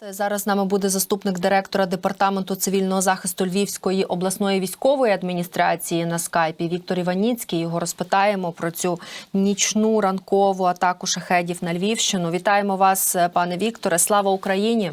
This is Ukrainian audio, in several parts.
Зараз з нами буде заступник директора департаменту цивільного захисту Львівської обласної військової адміністрації на скайпі Віктор Іваніцький. Його розпитаємо про цю нічну ранкову атаку шахедів на Львівщину. Вітаємо вас, пане Вікторе. Слава Україні!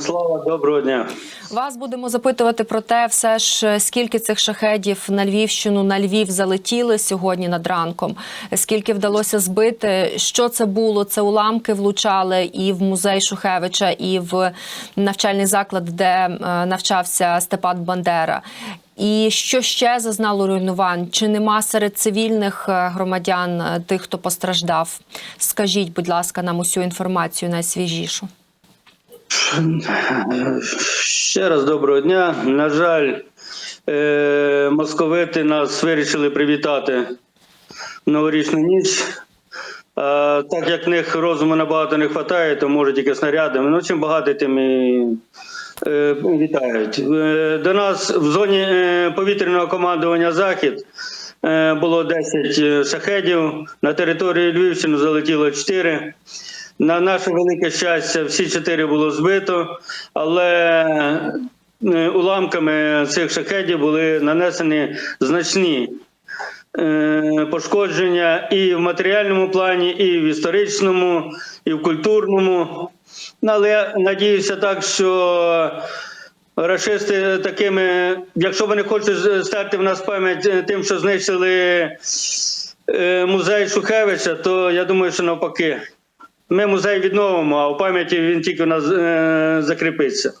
Слава, доброго дня. Вас будемо запитувати про те, все ж скільки цих шахедів на Львівщину на Львів залетіли сьогодні над ранком. Скільки вдалося збити? Що це було? Це уламки влучали і в музей Шухевича, і в навчальний заклад, де е, навчався Степан Бандера. І що ще зазнало руйнувань? Чи нема серед цивільних е, громадян е, тих, хто постраждав? Скажіть, будь ласка, нам усю інформацію найсвіжішу. Ще раз доброго дня. На жаль, е- московити нас вирішили привітати новорічну ніч. Так як в них розуму набагато не вистачає, то може тільки снарядами. Ну, чим багато, тим і е, вітають. Е, до нас в зоні повітряного командування Захід було 10 шахедів. На території Львівщини залетіло 4. На наше велике щастя, всі чотири було збито, але е, уламками цих шахедів були нанесені значні е, пошкодження і в матеріальному плані, і в історичному, і в культурному. Але я надіюся так, що рашисти такими, якщо вони хочуть стерти в нас пам'ять е, тим, що знищили музей Шухевича, то я думаю, що навпаки. Ми музей відновимо, а у пам'яті він тільки у нас е, закріпиться.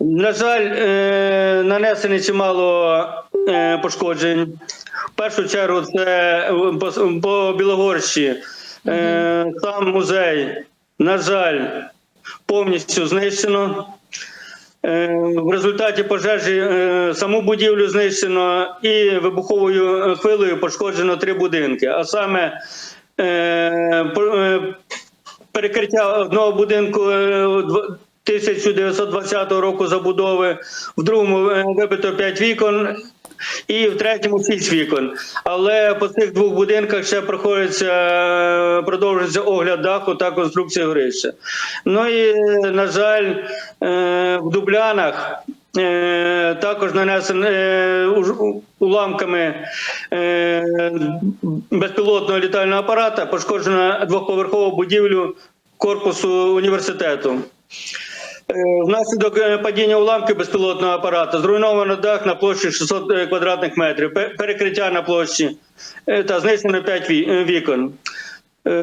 На жаль, е, нанесені чимало е, пошкоджень. В першу чергу, це е, по, по Білогорщі. Е, сам музей, на жаль, повністю знищено. Е, В результаті пожежі е, саму будівлю знищено і вибуховою хвилею пошкоджено три будинки. А саме е, е, перекриття одного будинку е, 1920 року забудови, в другому е, вибито 5 вікон. І в третьому 6 вікон. Але по цих двох будинках ще проходиться, е, продовжується огляд даху та конструкція горища. Ну і, е, на жаль, е, в Дублянах е, також нанесено е, уламками е, безпілотного літального апарата пошкоджена двохповерхову будівлю корпусу університету. Е, Внаслідок е, падіння уламків безпілотного апарата зруйновано дах на площі 600 е, квадратних метрів, перекриття на площі е, та знищено 5 е, вікон. Е,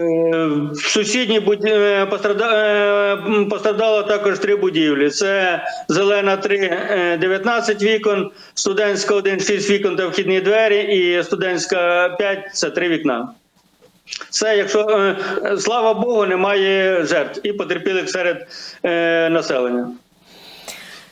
В сусідній буд... е, пострада... е, м, постраждало також три будівлі: це зелена 3, е, 19 вікон, студентська 1, 6 вікон та вхідні двері, і студентська 5 – це 3 вікна. Це, якщо е, е, слава Богу, немає жертв і потерпілих серед е, населення.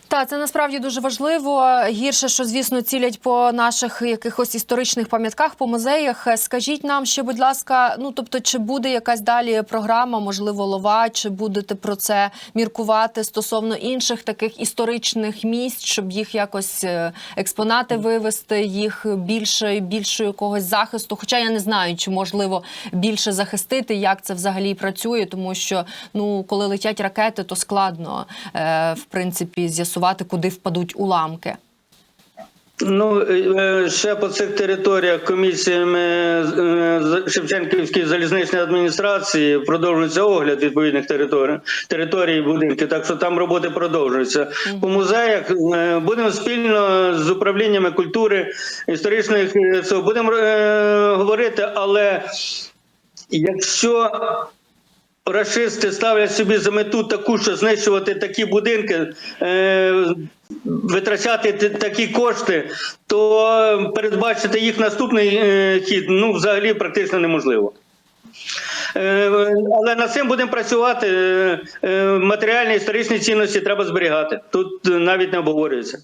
Та це насправді дуже важливо. Гірше, що звісно цілять по наших якихось історичних пам'ятках, по музеях. Скажіть нам ще, будь ласка, ну тобто, чи буде якась далі програма, можливо, лова, чи будете про це міркувати стосовно інших таких історичних місць, щоб їх якось е, експонати вивести, їх більше більше якогось захисту? Хоча я не знаю, чи можливо більше захистити, як це взагалі працює, тому що ну коли летять ракети, то складно е, в принципі з'ясувати, куди впадуть уламки. Ну е, ще по цих територіях комісіями е, Шевченківської залізничної адміністрації продовжується огляд відповідних територій територій і будинків. Так що там роботи продовжуються. По музеях е, будемо спільно з управліннями культури історичних е, цього будемо е, говорити, але якщо Рашисти ставлять собі за мету таку, що знищувати такі будинки, е, витрачати такі кошти, то передбачити їх наступний е, хід ну взагалі практично неможливо. Е, але над цим будемо працювати. Е, е, матеріальні історичні цінності треба зберігати. Тут е, навіть не обговорюється.